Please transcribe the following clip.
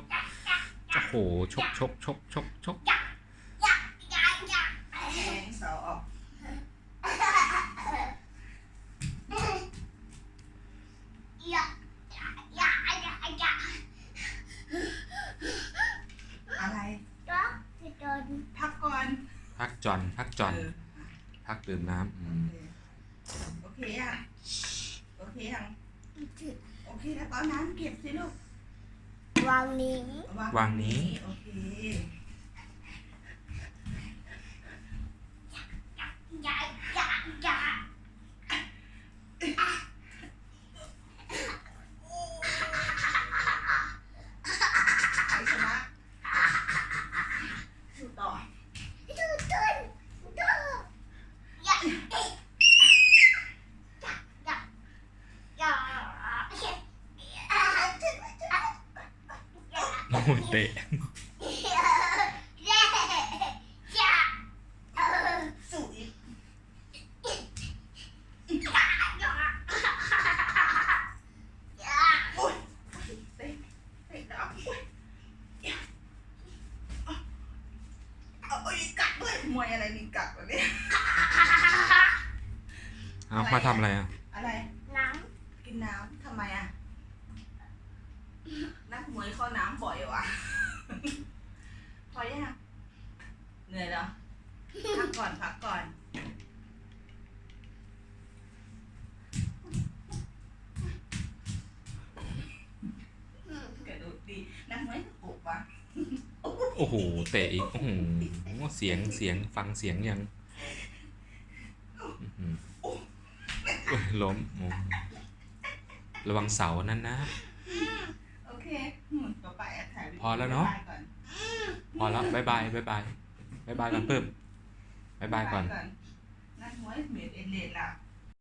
กโอ้โหชกชกชกชกชกแทงเสาออกอะไรพักก่อนพักจอนพักจอนเออพักดื่มน้ำอืมโอเคยังโอเคยังโอเคแล้วก็น้ำเก็บสิลูก วางนี้ วางนี้ โอเคใครชนะสู้ต่อ โอ้โหเตะ สู้อีกโอ้ยเตะเตะดาวโอ้ยเอาเอาอีก กัดด้วยมวยอะไรมีกัดแบบนี้เอามาทำอะไรอะ อะไร น้กินน้ำทำไมอะนักม วยเข้าน้ำบ่อยว่ะ พอยังเหนื่อยแล้วพักก่อนพักก่อน กระโดดดีนักมวยปุบว่ะโอ้โห เตะอีก โอ้โห เสียง เสียง ฟังเสียงยังอื้อหือโอ้ยล้มโอ้ระวังเสานั่นนะ โอเคอืมต่อไปอะถ่ายวิดีโพอแล้วเนาะพอแล้วบายบายบายบายบายบายก่อนเพิ่มบายบายก่อนนั่นหัวยเม็ดเอ็นเลดละ